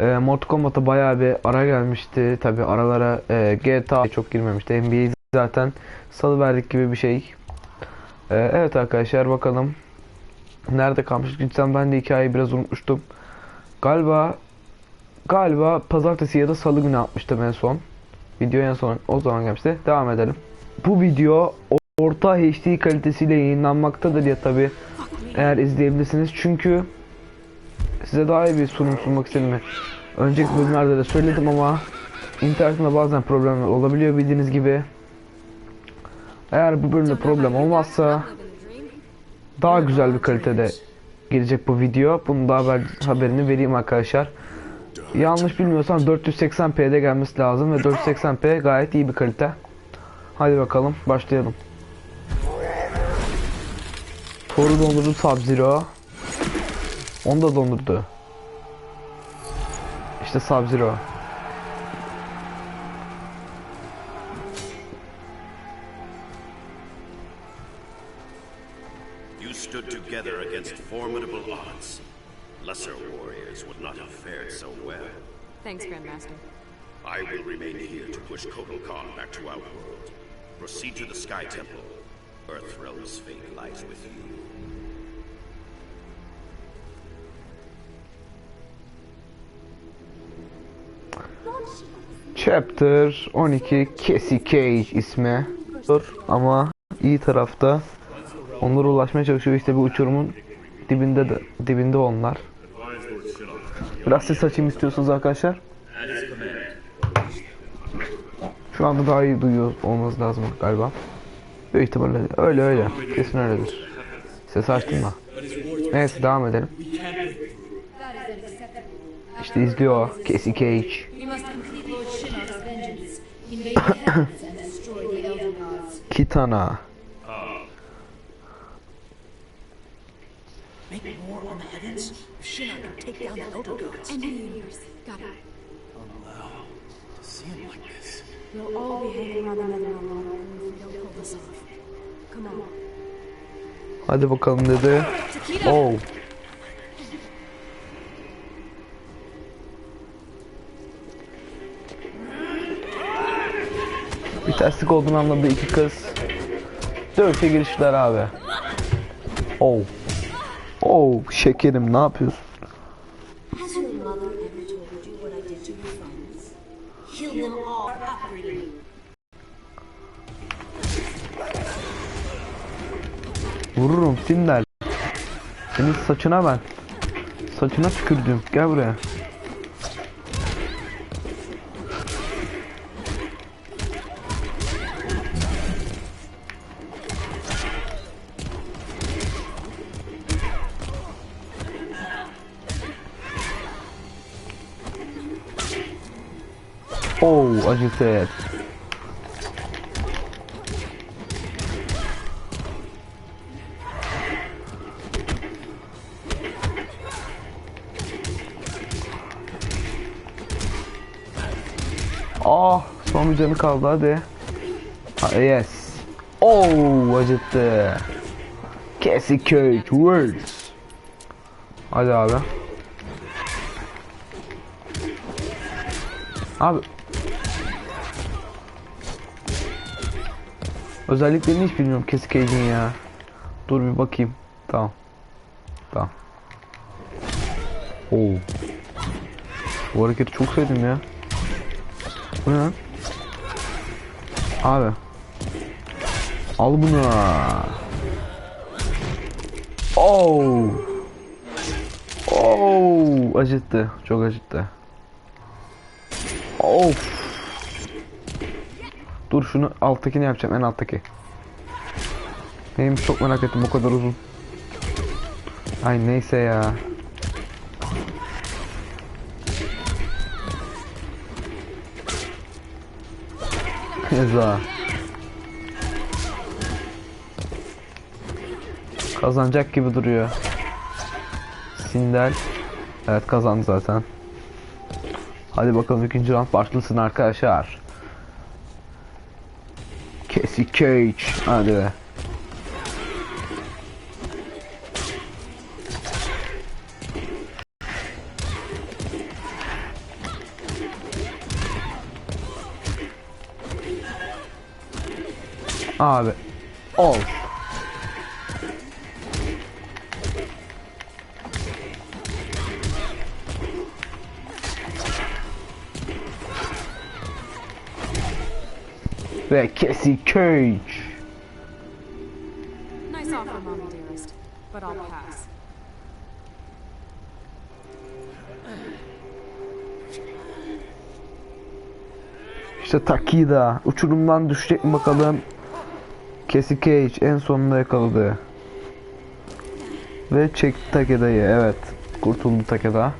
E, Mortal Kombat'a bayağı bir ara gelmişti. Tabi aralara e, GTA çok girmemişti. NBA'yi zaten salıverdik gibi bir şey. E, evet arkadaşlar bakalım. Nerede kalmıştık? Cidden ben de hikayeyi biraz unutmuştum. Galiba galiba pazartesi ya da salı günü atmıştım en son. Video en son o zaman gelmişti. Devam edelim. Bu video orta HD kalitesiyle yayınlanmaktadır ya tabi eğer izleyebilirsiniz. Çünkü size daha iyi bir sunum sunmak istedim. Önceki bölümlerde de söyledim ama internetimde bazen problemler olabiliyor bildiğiniz gibi. Eğer bu bölümde problem olmazsa daha güzel bir kalitede gelecek bu video. Bunun da haber, haberini vereyim arkadaşlar. Yanlış bilmiyorsam 480p'de gelmesi lazım ve 480p gayet iyi bir kalite. Hadi bakalım başlayalım. Thor'u dondurdu Sub-Zero. Onu da dondurdu. İşte Sub-Zero. You stood together against formidable odds. Lesser warriors would not have fared so well. Thanks, Grandmaster. I will remain here to push Kotal Khan back to our world. Proceed to the Sky Temple. Earthrealm's fate lies with you. Chapter 12 Cassie Cage ismi. Ama iyi tarafta. Onlara ulaşmaya çalışıyor işte bir uçurumun dibinde de dibinde onlar. Biraz ses açayım istiyorsunuz arkadaşlar. Şu anda daha iyi duyuyor olmanız lazım galiba. Büyük ihtimalle öyle öyle. Kesin öyledir. Ses açtım da. Neyse devam edelim. İşte izliyor Cassie Cage. Kitana. Make war on the heavens? Shinnok can take down the Elder Gods. Of the universe. Got it. See him like this. We'll all be hanging the nether alone if we don't pull this off. Come on. Hadi bakalım dedi. Oh. Bir terslik olduğunu anladı iki kız. Dövüşe giriştiler abi. Oh. Oh şekerim ne yapıyorsun? Vururum Tindal. Senin saçına ben. Saçına tükürdüm. Gel buraya. Oh, acıtı. Ah, son bir canı kaldı hadi. Ha, yes. Oh, acıttı. Cassie Cage Words. Hadi abi. Abi. Özelliklerini hiç bilmiyorum Cassie Cage'in ya. Dur bir bakayım. Tamam. Tamam. Oo. Bu hareketi çok sevdim ya. Bu ne lan? Abi. Al bunu. Oh. Oh. Acıttı. Çok acıttı. Of. Dur şunu alttakini yapacağım en alttaki. Neymiş çok merak ettim o kadar uzun. Ay neyse ya. Eza. Kazanacak gibi duruyor. Sindel. Evet kazandı zaten. Hadi bakalım ikinci round başlasın arkadaşlar. Casey Cage. Hadi be. Abi. Ol. Ve Cassie Cage. Nice offer, Mommy dearest, but I'll pass. İşte Takida uçurumdan düşecek mi bakalım. Cassie Cage en sonunda yakaladı. Ve çekti Takida'yı evet. Kurtuldu Takida.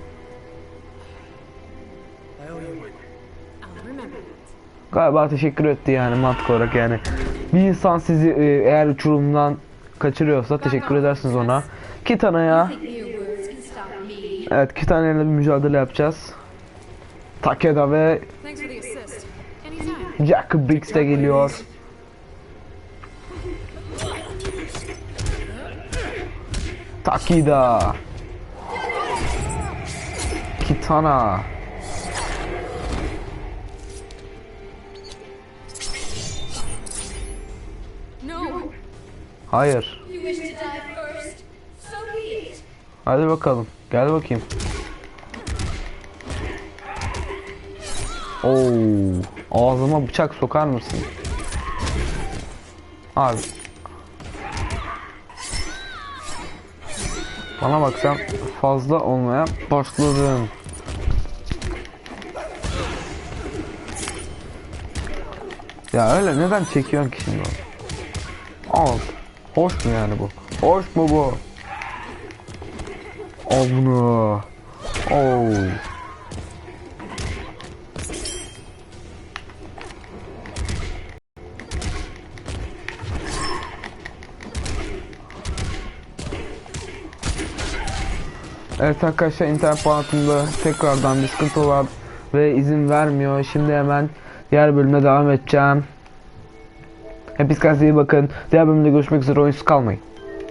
Galiba teşekkür etti yani mantık olarak yani. Bir insan sizi e, eğer uçurumdan kaçırıyorsa teşekkür edersiniz ona. Kitana'ya evet Kitana'yla bir mücadele yapacağız. Takeda ve. Jack Briggs de geliyor. Takida. Kitana. Hayır. Hadi bakalım. Gel bakayım. Oo, ağzıma bıçak sokar mısın? Abi. Bana bak sen fazla olmaya başladın. Ya öyle neden çekiyorsun ki şimdi? Al. Hoş mu yani bu? Hoş mu bu? Al bunu. Oo. Evet arkadaşlar internet bağlantımda tekrardan bir sıkıntı var ve izin vermiyor. Şimdi hemen diğer bölüme devam edeceğim. Hepiniz kendinize iyi bakın. Diğer bölümde görüşmek üzere. Oyunsuz kalmayın.